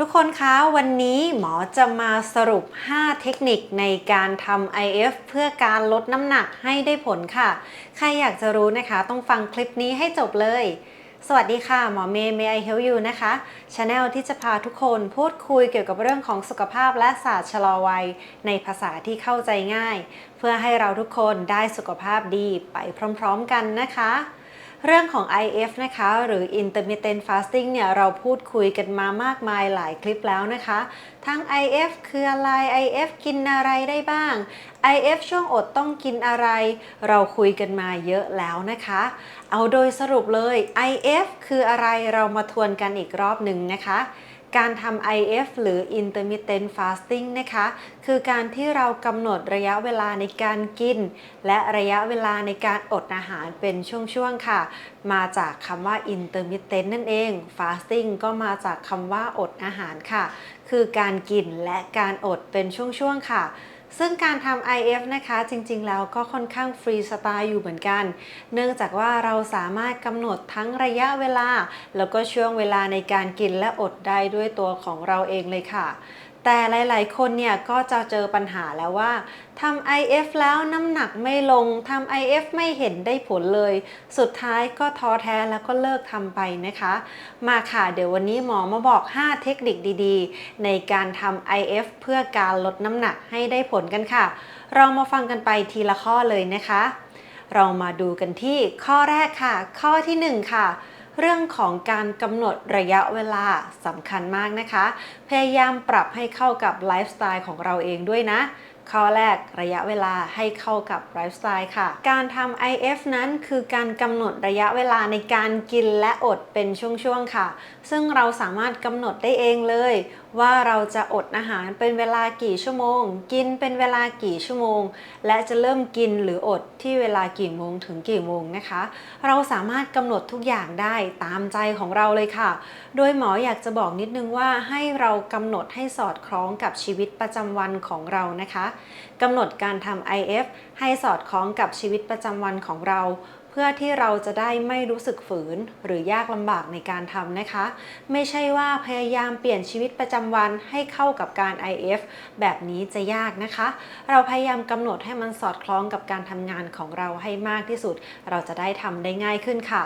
ทุกคนคะวันนี้หมอจะมาสรุป 5 เทคนิคในการทำ IF เพื่อการลดน้ำหนักให้ได้ผลค่ะ ใครอยากจะรู้นะคะ ต้องฟังคลิปนี้ให้จบเลย สวัสดีค่ะ หมอเมย์ May I Help You นะคะช anel ที่จะพาทุกคนพูดคุยเกี่ยวกับเรื่องของสุขภาพและศาสตร์ชะลอวัย ในภาษาที่เข้าใจง่าย เพื่อให้เราทุกคนได้สุขภาพดีไปพร้อม ๆ กันนะคะ เรื่องของ IF นะคะ หรือ intermittent fasting เนี่ยเราพูดคุยกันมามากมายหลายคลิปแล้วนะคะ ทั้ง IF คืออะไร IF กินอะไรได้บ้าง IF ช่วงอดต้องกินอะไร เราคุยกันมาเยอะแล้วนะคะ เอาโดยสรุปเลย IF คืออะไรเรามาทวนกันอีกรอบหนึ่งนะคะ การทำ IF หรือ intermittent fasting นะคะ คือการที่เรากำหนดระยะเวลาในการกิน และระยะเวลาในการอดอาหารเป็นช่วงๆค่ะ มาจากคำว่า intermittent นั่นเอง fasting ก็มาจากคำว่าอดอาหารค่ะ คือการกินและการอดเป็นช่วงๆค่ะ ซึ่งการทำ IF นะคะจริงๆ แล้วก็ค่อนข้างฟรีสไตล์อยู่เหมือนกัน เนื่องจากว่าเราสามารถกำหนดทั้งระยะเวลา แล้วก็ช่วงเวลาในการกินและอดได้ด้วยตัวของเราเองเลยค่ะ แต่หลาย ๆ คนเนี่ยก็จะเจอปัญหาแล้วว่าทำ IF แล้วน้ำหนักไม่ลงทำ IF ไม่เห็นได้ผลเลย สุดท้ายก็ท้อแท้แล้วก็เลิกทำไปนะคะ มาค่ะเดี๋ยววันนี้หมอมาบอก 5 เทคนิคดีๆ ในการทำ IF เพื่อการลดน้ำหนักให้ได้ผลกันค่ะ เรามาฟังกันไปทีละข้อเลยนะคะ เรามาดูกันที่ข้อแรกค่ะ ข้อทีหนึ่1 ค่ะ เรื่องของการกำหนดระยะเวลาสำคัญมากนะคะ พยายามปรับให้เข้ากับไลฟ์สไตล์ของเราเองด้วยนะข้อแรกระยะเวลาให้เข้ากับไลฟ์สไตล์ค่ะ การทำ IF นั้นคือการกำหนดระยะเวลาในการกินและอดเป็นช่วงๆค่ะ ซึ่งเราสามารถกำหนดได้เองเลย ว่าเราจะอดอาหารเป็นเวลากี่ชั่วโมง กินเป็นเวลากี่ชั่วโมง และจะเริ่มกินหรืออดที่เวลากี่โมงถึงกี่โมงนะคะ เราสามารถกำหนดทุกอย่างได้ตามใจของเราเลยค่ะ โดยหมออยากจะบอกนิดนึงว่าให้เรากำหนดให้สอดคล้องกับชีวิตประจำวันของเรานะคะกำหนดการทำ IF ให้สอดคล้องกับชีวิตประจำวันของเรา พื่อที่เราจะได้ไม่รู้สึกฝืนหรือยากลำบากในการทำนะคะ ไม่ใช่ว่าพยายามเปลี่ยนชีวิตประจำวันให้เข้ากับการ IF แบบนี้จะยากนะคะ เราพยายามกำหนดให้มันสอดคล้องกับการทำงานของเราให้มากที่สุด เราจะได้ทำได้ง่ายขึ้นค่ะ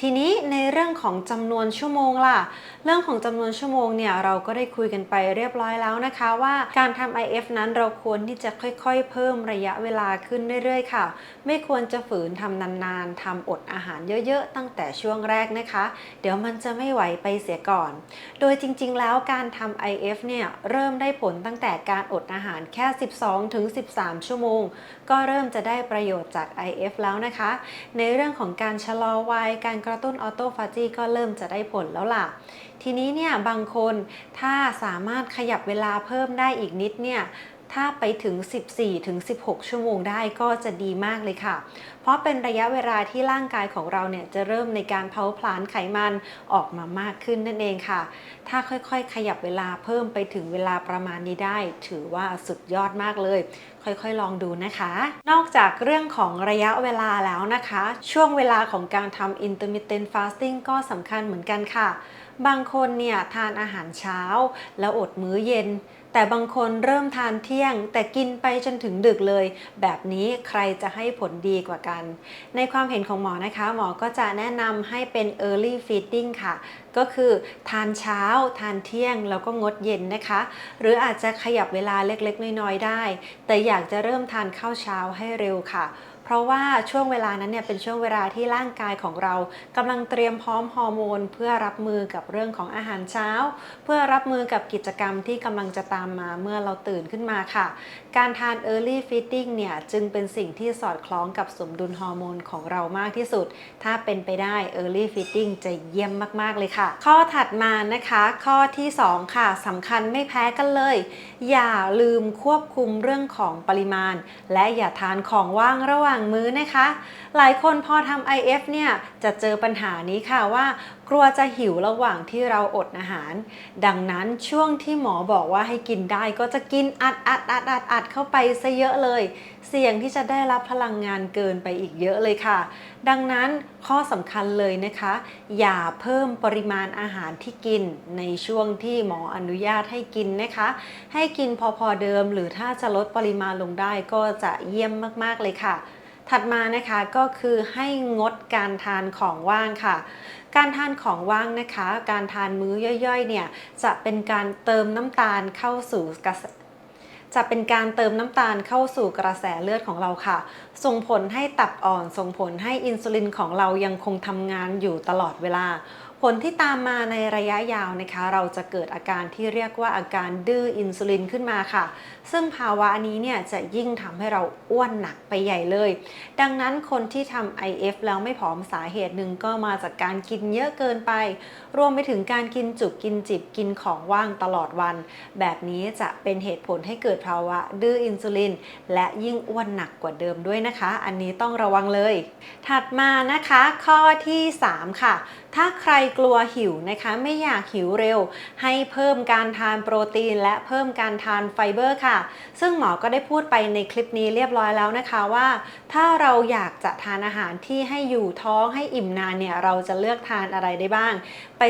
ทีนี้ในเรื่องของจำนวนชั่วโมงล่ะ เรื่องของจำนวนชั่วโมงเนี่ยเราก็ได้คุยกันไปเรียบร้อยแล้วนะคะว่าการทำ IF นั้นเราควรที่จะค่อยๆ เพิ่มระยะเวลาขึ้นเรื่อยๆ ค่ะ ไม่ควรจะฝืนทำนานๆทำอดอาหารเยอะๆ ตั้งแต่ช่วงแรกนะคะ เดี๋ยวมันจะไม่ไหวไปเสียก่อน โดยจริงๆ แล้วการทำ IF เนี่ยเริ่มได้ผลตั้งแต่การอดอาหารแค่ 12-13 ชั่วโมง ก็เริ่มจะได้ประโยชน์จาก IF แล้วนะคะ ในเรื่องของการชะลอวัยการกระตุ้นออโตฟาจีก็เริ่มจะได้ผลแล้วล่ะ ทีนี้เนี่ยบางคนถ้าสามารถขยับเวลาเพิ่มได้อีกนิดเนี่ยถ้าไปถึง 14 ถึง 16 ชั่วโมงได้ก็จะดีมากเลยค่ะ เพราะเป็นระยะเวลาที่ร่างกายของเราเนี่ยจะเริ่มในการเผาผลาญไขมันออกมามากขึ้นนั่นเองค่ะ ถ้าค่อยๆ ขยับเวลาเพิ่มไปถึงเวลาประมาณนี้ได้ ถือว่าสุดยอดมากเลย ค่อยๆ ลองดูนะคะ นอกจากเรื่องของระยะเวลาแล้วนะคะ ช่วงเวลาของการทำ intermittent fasting ก็สำคัญเหมือนกันค่ะ บางคนเนี่ยทานอาหารเช้า แล้วอดมื้อเย็น แต่บางคนเริ่มทานเที่ยง แต่กินไปจนถึงดึกเลย แบบนี้ใครจะให้ผลดีกว่ากัน ในความเห็นของหมอนะคะ หมอก็จะแนะนำให้เป็น early feeding ค่ะ ก็คือทานเช้า ทานเที่ยง แล้วก็งดเย็นนะคะ หรืออาจจะขยับเวลาเล็กๆ น้อยๆ ได้ แต่อยากจะเริ่มทานข้าวเช้าให้เร็วค่ะ เพราะว่าช่วงเวลานั้นเนี่ยเป็นช่วงเวลาที่ร่างกายของเรากำลังเตรียมพร้อมฮอร์โมน เพื่อรับมือกับเรื่องของอาหารเช้า เพื่อรับมือกับกิจกรรมที่กำลังจะตามมาเมื่อเราตื่นขึ้นมาค่ะ การทาน early feeding เนี่ยจึงเป็นสิ่งที่สอดคล้องกับสมดุลฮอร์โมนของเรามากที่สุด ถ้าเป็นไปได้ early feeding จะเยี่ยมมาก ๆ เลยค่ะ ข้อถัดมานะคะ ข้อที่ 2 ค่ะสำคัญไม่แพ้กันเลย อย่าลืมควบคุมเรื่องของปริมาณ และอย่าทานของว่างระหว่างมื้อนะคะ หลายคนพอทำ IF เนี่ยจะเจอปัญหานี้ค่ะว่า กลัวจะหิวระหว่างที่เราอดอาหาร ดังนั้นช่วงที่หมอบอกว่าให้กินได้ก็จะกินอัดอัดอัดอัดอัดเข้าไปซะเยอะเลย เสี่ยงที่จะได้รับพลังงานเกินไปอีกเยอะเลยค่ะ ดังนั้นข้อสำคัญเลยนะคะ อย่าเพิ่มปริมาณอาหารที่กินในช่วงที่หมออนุญาตให้กินนะคะ ให้กินพอๆเดิม หรือถ้าจะลดปริมาณลงได้ก็จะเยี่ยมมากๆเลยค่ะ ถัดมานะคะก็คือให้งดการทานของว่างค่ะ การทานของว่างนะคะ การทานมื้อย่อยๆเนี่ยจะเป็นการเติมน้ำตาลเข้าสู่กระ จะเป็นการเติมน้ำตาลเข้าสู่กระแสเลือดของเราค่ะ ส่งผลให้ตับอ่อน ส่งผลให้อินซูลินของเรายังคงทำงานอยู่ตลอดเวลา ผลที่ตามมาในระยะยาวนะคะ เราจะเกิดอาการที่เรียกว่าอาการดื้ออินซูลินขึ้นมาค่ะ ซึ่งภาวะนี้เนี่ยจะยิ่งทำให้เราอ้วนหนักไปใหญ่เลย ดังนั้นคนที่ทำ IF แล้วไม่ผอมสาเหตุหนึ่งก็มาจากการกินเยอะเกินไป รวมไปถึงการกินจุกกินจิบกินของว่างตลอดวัน แบบนี้จะเป็นเหตุผลให้เกิดภาวะดื้ออินซูลิน และยิ่งอ้วนหนักกว่าเดิมด้วยนะคะ อันนี้ต้องระวังเลย ถัดมานะคะ ข้อที่ 3 ค่ะ ถ้าใครกลัวหิวนะคะ ไม่อยากหิวเร็ว ให้เพิ่มการทานโปรตีน และเพิ่มการทานไฟเบอร์ค่ะ ซึ่งหมอก็ได้พูดไปในคลิปนี้เรียบร้อยแล้วนะคะว่า ถ้าเราอยากจะทานอาหารที่ให้อยู่ท้องให้อิ่มนานเนี่ยเราจะเลือกทานอะไรได้บ้าง ไป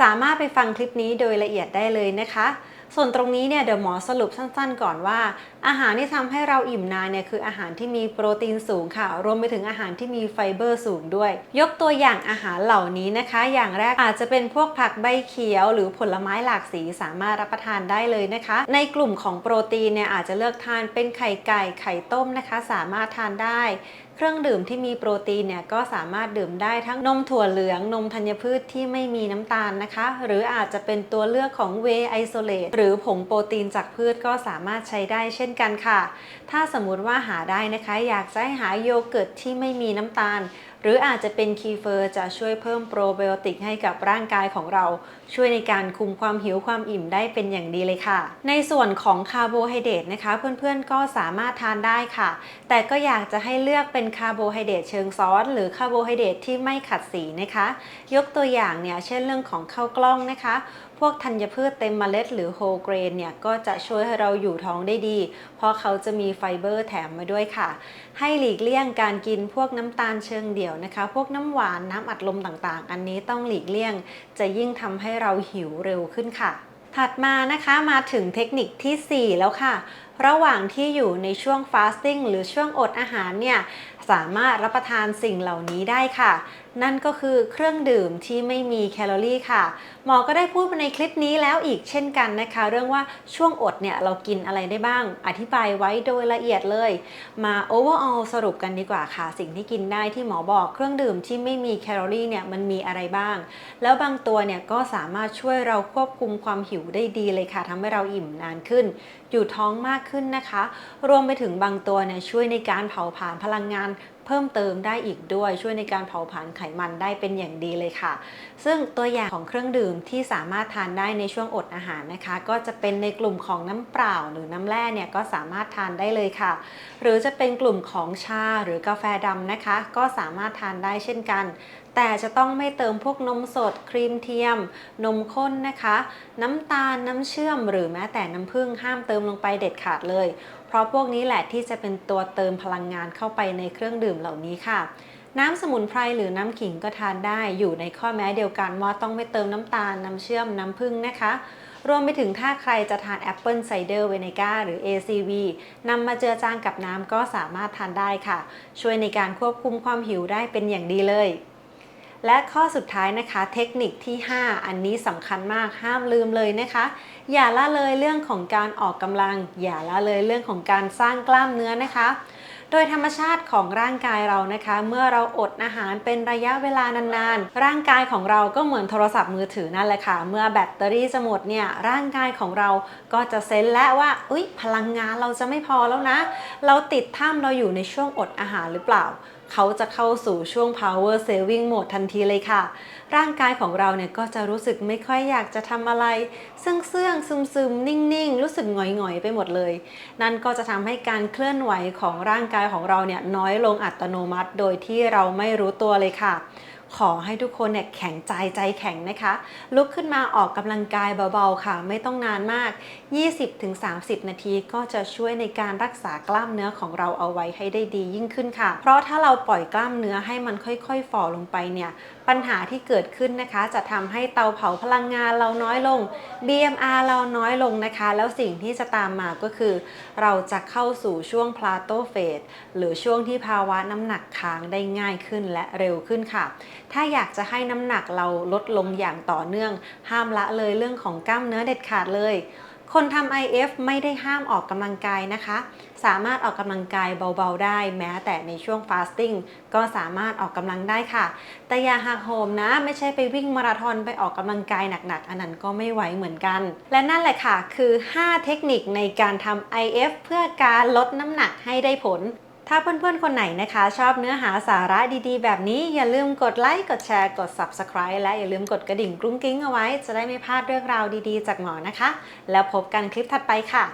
สามารถไปฟังคลิปนี้โดยละเอียดได้เลยนะคะ ส่วนตรงนี้เนี่ยเดี๋ยวหมอสรุปสั้นๆ ก่อนว่า อาหารที่ทำให้เราอิ่มนานเนี่ยคืออาหารที่มีโปรตีนสูงค่ะ รวมไปถึงอาหารที่มีไฟเบอร์สูงด้วย ยกตัวอย่างอาหารเหล่านี้นะคะ อย่างแรกอาจจะเป็นพวกผักใบเขียว หรือผลไม้หลากสีสามารถรับประทานได้เลยนะคะ ในกลุ่มของโปรตีนเนี่ยอาจจะเลือกทานเป็นไข่ไก่ไข่ต้มนะคะ สามารถทานได้ เครื่องดื่มที่มีโปรตีนเนี่ยก็สามารถดื่มได้ทั้งนมถั่วเหลือง นมธัญพืชที่ไม่มีน้ำตาลนะคะ หรืออาจจะเป็นตัวเลือกของเวไอโซเลตหรือผงโปรตีนจากพืชก็สามารถใช้ได้เช่นกันค่ะ ถ้าสมมุติว่าหาได้นะคะ อยากจะให้หาโยเกิร์ตที่ไม่มีน้ำตาล หรืออาจจะเป็นคีเฟอร์จะช่วยเพิ่มโปรไบโอติกให้กับร่างกายของเรา ช่วยในการคุมความหิวความอิ่มได้เป็นอย่างดีเลยค่ะ ในส่วนของคาร์โบไฮเดรตนะคะ เพื่อนๆก็สามารถทานได้ค่ะ แต่ก็อยากจะให้เลือกเป็นคาร์โบไฮเดรตเชิงซ้อน หรือคาร์โบไฮเดรตที่ไม่ขัดสีนะคะ ยกตัวอย่างเนี่ยเช่นเรื่องของข้าวกล้องนะคะ วกธัญพืชเต็มเมล็ดหรือโฮเกรนเนี่ยก็จะช่วยให้เราอยู่ท้องได้ดี เพราะเขาจะมีไฟเบอร์แถมมาด้วยค่ะ ให้หลีกเลี่ยงการกินพวกน้ำตาลเชิงเดี่ยวนะคะ พวกน้ำหวานน้ำอัดลมต่างๆ อันนี้ต้องหลีกเลี่ยง จะยิ่งทำให้เราหิวเร็วขึ้นค่ะ ถัดมานะคะมาถึงเทคนิคทีสี่4 แล้วค่ะ ระหว่างที่อยู่ในช่วงฟาสติ้งหรือช่วงอดอาหารเนี่ยสามารถรับประทานสิ่งเหล่านี้ได้ค่ะ นั่นก็คือเครื่องดื่มที่ไม่มีแคลอรี่ค่ะ หมอก็ได้พูดไปในคลิปนี้แล้วอีกเช่นกันนะคะ เรื่องว่าช่วงอดเนี่ยเรากินอะไรได้บ้าง อธิบายไว้โดยละเอียดเลย มา overall สรุปกันดีกว่าค่ะ สิ่งที่กินได้ที่หมอบอกเครื่องดื่มที่ไม่มีแคลอรี่เนี่ยมันมีอะไรบ้าง แล้วบางตัวเนี่ยก็สามารถช่วยเราควบคุมความหิวได้ดีเลยค่ะทำให้เราอิ่มนานขึ้น อยู่ท้องมากขึ้นนะคะ รวมไปถึงบางตัวเนี่ยช่วยในการเผาผลาญพลังงาน เพิ่มเติมได้อีกด้วยช่วยในการเผาผลาญไขมันได้เป็นอย่างดีเลยค่ะ ซึ่งตัวอย่างของเครื่องดื่มที่สามารถทานได้ในช่วงอดอาหารนะคะ ก็จะเป็นในกลุ่มของน้ำเปล่าหรือน้ำแร่เนี่ยก็สามารถทานได้เลยค่ะ หรือจะเป็นกลุ่มของชาหรือกาแฟดำนะคะ ก็สามารถทานได้เช่นกัน แต่จะต้องไม่เติมพวกนมสด ครีมเทียม นมข้นนะคะ น้ำตาลน้ำเชื่อม หรือแม้แต่น้ำผึ้งห้ามเติมลงไปเด็ดขาดเลย ราะพวกนี้แหละที่จะเป็นตัวเติมพลังงานเข้าไปในเครื่องดื่มเหล่านี้ค่ะ น้ำสมุนไพรหรือน้ำขิงก็ทานได้อยู่ในข้อแม้เดียวกันว่าต้องไม่เติมน้ำตาล น้ำเชื่อม น้ำผึ้งนะคะ รวมไปถึงถ้าใครจะทานแอปเปิลไซเดอร์เวเนก้าหรือ ACV นำมาเจือจางกับน้ำก็สามารถทานได้ค่ะ ช่วยในการควบคุมความหิวได้เป็นอย่างดีเลย และข้อสุดท้ายนะคะ เทคนิคที่ 5 อันนี้สำคัญมากห้ามลืมเลยนะคะ อย่าละเลยเรื่องของการออกกำลัง อย่าละเลยเรื่องของการสร้างกล้ามเนื้อนะคะ โดยธรรมชาติของร่างกายเรานะคะ เมื่อเราอดอาหารเป็นระยะเวลานานๆ ร่างกายของเราก็เหมือนโทรศัพท์มือถือนั่นแหละค่ะ เมื่อแบตเตอรี่จะหมดเนี่ยร่างกายของเราก็จะเซนแล้วว่าอุ๊ยพลังงานเราจะไม่พอแล้วนะ เราติดถ้ำเราอยู่ในช่วงอดอาหารหรือเปล่า เขาจะเข้าสู่ช่วง power saving mode ทันทีเลยค่ะ ร่างกายของเราเนี่ยก็จะรู้สึกไม่ค่อยอยากจะทำอะไรเซื่องเสื่องซึมซึมนิ่งๆ รู้สึกหงอยๆ ไปหมดเลย นั่นก็จะทำให้การเคลื่อนไหวของร่างกายของเราเนี่ยน้อยลงอัตโนมัติ โดยที่เราไม่รู้ตัวเลยค่ะ ขอให้ทุกคนเนี่ยแข็งใจใจแข็งนะคะ ลุกขึ้นมาออกกำลังกายเบาๆค่ะ ไม่ต้องนานมาก 20-30 นาทีก็จะช่วยในการรักษากล้ามเนื้อของเราเอาไว้ให้ได้ดียิ่งขึ้นค่ะ เพราะถ้าเราปล่อยกล้ามเนื้อให้มันค่อยๆฝ่อลงไปเนี่ย ปัญหาที่เกิดขึ้นนะคะ จะทำให้เตาเผาพลังงานเราน้อยลง BMR เราน้อยลงนะคะ แล้วสิ่งที่จะตามมาก็คือ เราจะเข้าสู่ช่วง plateau phase หรือช่วงที่ภาวะน้ำหนักค้างได้ง่ายขึ้นและเร็วขึ้นค่ะ ถ้าอยากจะให้น้ำหนักเราลดลงอย่างต่อเนื่อง ห้ามละเลยเรื่องของกล้ามเนื้อเด็ดขาดเลย คนทำ IF ไม่ได้ห้ามออกกำลังกายนะคะ สามารถออกกำลังกายเบาๆได้ แม้แต่ในช่วง fasting ก็สามารถออกกำลังได้ค่ะ แต่อย่าหักโหมนะ ไม่ใช่ไปวิ่งมาราธอนไปออกกำลังกายหนักๆ อันนั้นก็ไม่ไหวเหมือนกัน และนั่นแหละค่ะ คือ 5 เทคนิคในการทำ IF เพื่อการลดน้ำหนักให้ได้ผล ถ้าเพื่อนๆ คนไหนนะคะ ชอบเนื้อหาสาระดีๆ แบบนี้อย่าลืมกดไลค์ กดแชร์ กด Subscribe และอย่าลืมกดกระดิ่งกรุ้งกริ้งเอาไว้ จะได้ไม่พลาดเรื่องราวดีๆ จากหมอนะคะ แล้วพบกันคลิปถัดไปค่ะ